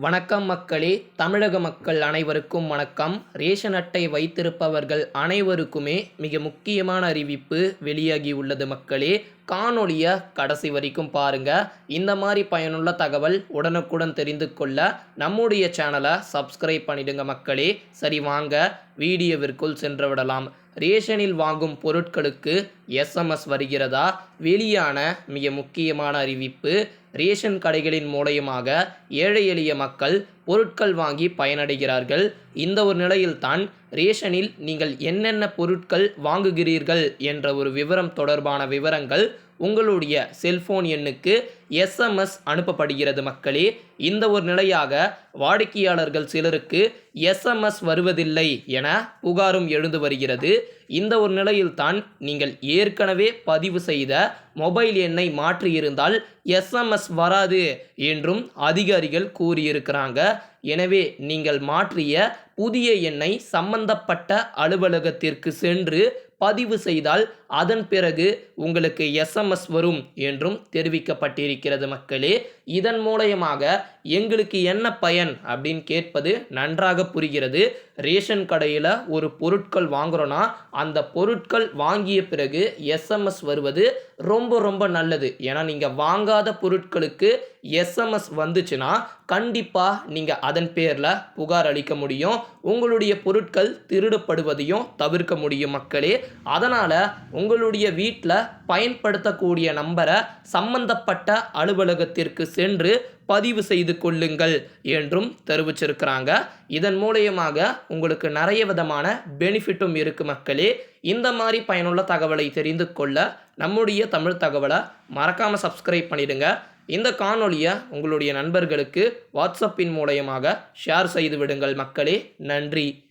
வணக்கம் மக்களே தமிழக மக்கள் அனைவருக்கும் வணக்கம். ரேஷன் அட்டை வைத்திருப்பவர்கள் அனைவருக்குமே மிக முக்கியமான அறிவிப்பு வெளியாகி உள்ளது மக்களே. காணொளியை கடைசி வரைக்கும் பாருங்க. இந்த மாதிரி பயனுள்ள தகவல் உடனுக்குடன் தெரிந்து கொள்ள நம்முடைய சேனலை சப்ஸ்கிரைப் பண்ணிடுங்க மக்களே. சரி வாங்க. வீடியோவிற்குள் சென்று விடலாம். ரேஷனில் வாங்கும் பொருட்களுக்கு எஸ்எம்எஸ் வருகிறதா? வெளியான மிக முக்கியமான அறிவிப்பு. ரேஷன் கடைகளின் மூலயமாக ஏழை எளிய மக்கள் பொருட்கள் வாங்கி பயனடைகிறார்கள். இந்த ஒரு நிலையில்தான் ரேஷனில் நீங்கள் என்னென்ன பொருட்கள் வாங்குகிறீர்கள் என்ற ஒரு விவரம் தொடர்பான விவரங்கள் உங்களுடைய செல்போன் எண்ணுக்கு எஸ்எம்எஸ் அனுப்பப்படுகிறது மக்களே. இந்த ஒரு நிலையாக வாடிக்கையாளர்கள் சிலருக்கு எஸ்எம்எஸ் வருவதில்லை என புகாரும் எழுந்து வருகிறது. இந்த ஒரு நிலையில்தான் நீங்கள் ஏற்கனவே பதிவு செய்த மொபைல் எண்ணை மாற்றியிருந்தால் எஸ்எம்எஸ் வராது என்றும் அதிகாரிகள் கூறியிருக்கிறாங்க. எனவே நீங்கள் மாற்றிய புதிய எண்ணை சம்பந்தப்பட்ட அலுவலகத்திற்கு சென்று பதிவு செய்தால் அதன் பிறகு உங்களுக்கு எஸ்எம்எஸ் வரும் என்றும் தெரிவிக்கப்பட்டிருக்கிறது மக்களே. இதன் மூலயமாக எங்களுக்கு என்ன பயன் அப்படின்னு கேட்பது நன்றாக புரிகிறது. ரேஷன் கடையில் ஒரு பொருட்கள் வாங்குறோன்னா அந்த பொருட்கள் வாங்கிய பிறகு எஸ்எம்எஸ் வருவது ரொம்ப ரொம்ப நல்லது. ஏன்னா நீங்கள் வாங்காத பொருட்களுக்கு எஸ்எம்எஸ் வந்துச்சுன்னா கண்டிப்பாக நீங்கள் அதன் பேரில் புகார் அளிக்க முடியும். உங்களுடைய பொருட்கள் திருடப்படுவதையும் தவிர்க்க முடியும் மக்களே. அதனால் உங்களுடைய வீட்டில் பயன்படுத்தக்கூடிய நம்பரை சம்பந்தப்பட்ட அலுவலகத்திற்கு சென்று பதிவு செய்து கொள்ளுங்கள் என்றும் தெரிவிச்சிருக்கிறாங்க. இதன் மூலியமாக உங்களுக்கு நிறைய விதமான பெனிஃபிட்டும் இருக்குது மக்களே. இந்த மாதிரி பயனுள்ள தகவலை தெரிந்து கொள்ள நம்முடைய தமிழ் தகவலை மறக்காமல் சப்ஸ்கிரைப் பண்ணிடுங்க. இந்த காணொலியை உங்களுடைய நண்பர்களுக்கு வாட்ஸ்அப்பின் மூலயமாக ஷேர் செய்து விடுங்கள் மக்களே. நன்றி.